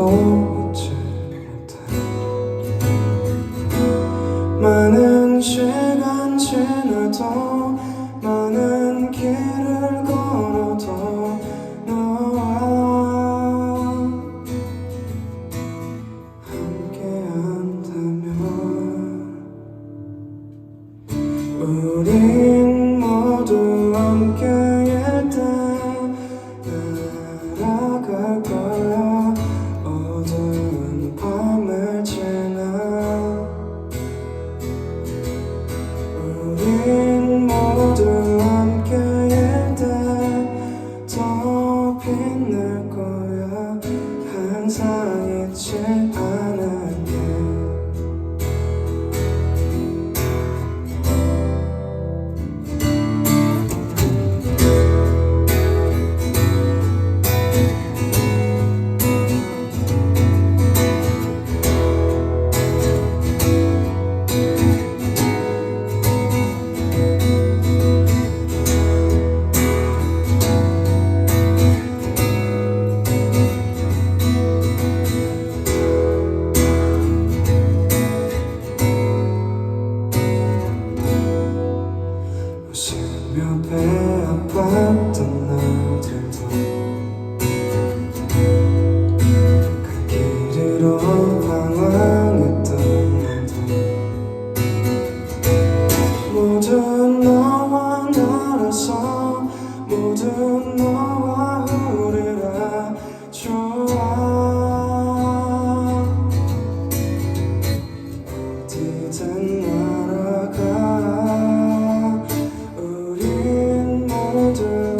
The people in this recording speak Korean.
보지 못해 시간 지나도 많은 길을 걸어도 너와 함께한다면 우리 do.